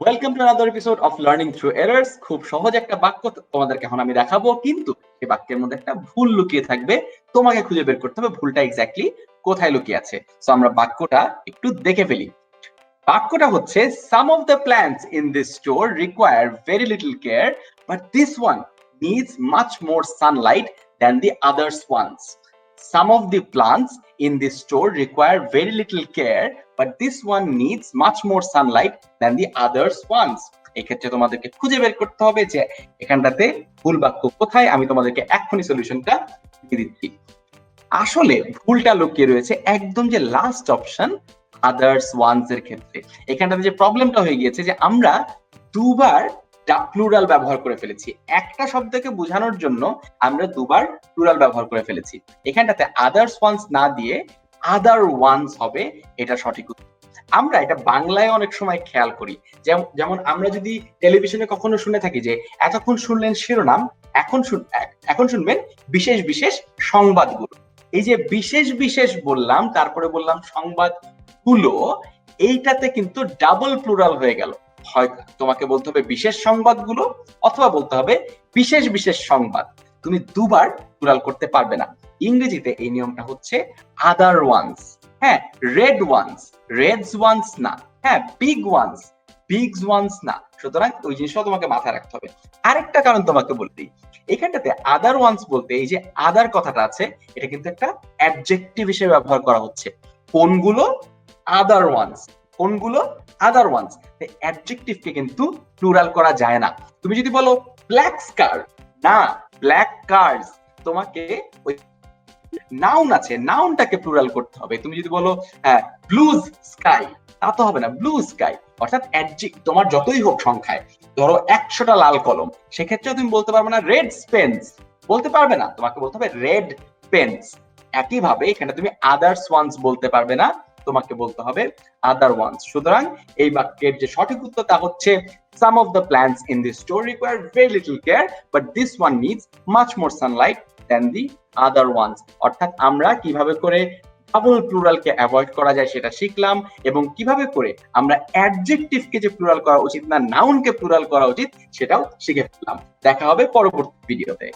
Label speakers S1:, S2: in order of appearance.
S1: Welcome to another episode of learning through errors খুব সহজ একটা বাক্য তোমাদেরকে এখন আমি দেখাবো, কিন্তু এই বাক্যের মধ্যে একটা ভুল লুকিয়ে থাকবে। তোমাকে খুঁজে বের করতে হবে ভুলটা এক্স্যাক্টলি কোথায় লুকিয়ে আছে। সো আমরা বাক্যটা একটু দেখে ফেলি। বাক্যটা হচ্ছে some of the plants in this store require very little care but this one needs much more sunlight than the others ones some of the plants in this store require very little care, but this one needs much more sunlight than the others ones এক্ষেত্রে তোমাদেরকে খুঁজে বের করতে হবে যে এখানটাতে ভুল বাক্য কোথায়, আমি তোমাদেরকে এক্ষুনি সলিউশনটা দিয়ে দিচ্ছি। আসলে ভুলটা লুকিয়ে রয়েছে একদম যে লাস্ট অপশন আদার্স ওয়ান্স এর ক্ষেত্রে। এখানটাতে যে প্রবলেমটা হয়ে গিয়েছে যে আমরা দুবার প্লুরাল ব্যবহার করে ফেলেছি। একটা শব্দকে বোঝানোর জন্য আমরা দুবার প্লুরাল ব্যবহার করে ফেলেছি। এখানটাতে আদার্স ওয়ান্স না দিয়ে আদার ওয়ান্স হবে, এটা সঠিক। আমরা এটা বাংলায় অনেক সময় খেয়াল করি। যেমন আমরা যদি টেলিভিশনে কখনো শুনে থাকি যে, এতক্ষণ শুনলেন শিরোনাম, এখন শুন, এখন শুনবেন বিশেষ বিশেষ সংবাদগুলো। এই যে বিশেষ বিশেষ বললাম, তারপরে বললাম সংবাদগুলো, এইটাতে কিন্তু ডাবল প্লুরাল হয়ে গেল। হয় তোমাকে বলতে হবে বিশেষ সংবাদগুলো অথবা বলতে হবে বিশেষ বিশেষ সংবাদ। তুমি দুবার প্লুরাল করতে পারবে না। ইংরেজিতে এই নিয়মটা হচ্ছে আদার ওয়ান্স হ্যাঁ রেড ওয়ান্স রেডস ওয়ান্স না। হ্যাঁ বিগ ওয়ান্স বিগস ওয়ান্স না। সুতরাং ওই তোমাকে মাথায় রাখতে হবে। আরেকটা কারণ তোমাকে বলতেই এখানটাতে আদার ওয়ান্স বলতে এই যে আদার কথাটা আছে, এটা কিন্তু একটা অ্যাডজেক্টিভ হিসেবে ব্যবহার করা হচ্ছে। কোনগুলো? আদার ওয়ান্স কোনগুলো? আদার ওয়ান্স অ্যাডজেক্টিভকে কিন্তু প্লুরাল করা যায় না। তুমি যদি বলো ব্ল্যাক স্কার না ব্ল্যাক কার্স তোমাকে ওই নাউন আছে নাউনটাকে প্লুরাল করতে হবে। তুমি যদি বলো হ্যাঁ ব্লুজ স্কাই তা তো হবে না ব্লু স্কাই অর্থাৎ তোমার যতই হোক সংখ্যায়। ধরো একশোটা লাল কলম। সেক্ষেত্রে তুমি বলতে পারবে না রেড পেন্স বলতে পারবে না, তোমাকে বলতে হবে রেড পেন্স একইভাবে এখানে তুমি আদার্স ওয়ান্স বলতে পারবে না। তোমাকে বলতে হবে আদার ওয়ান্স সুতরাং এই বাক্যের যে সঠিক উত্তর তা হচ্ছে, some of the plants in this store require very little care, but this one needs much more sunlight than the other ones অর্থাৎ আমরা কীভাবে করে ডাবল প্লুরালকে অ্যাভয়েড করা যায় সেটা শিখলাম, এবং কীভাবে করে আমরা অ্যাডজেক্টিভকে যে প্লুরাল করা উচিত না নাউনকে প্লুরাল করা উচিত, সেটাও শিখে ফেললাম। দেখা হবে পরবর্তী ভিডিওতে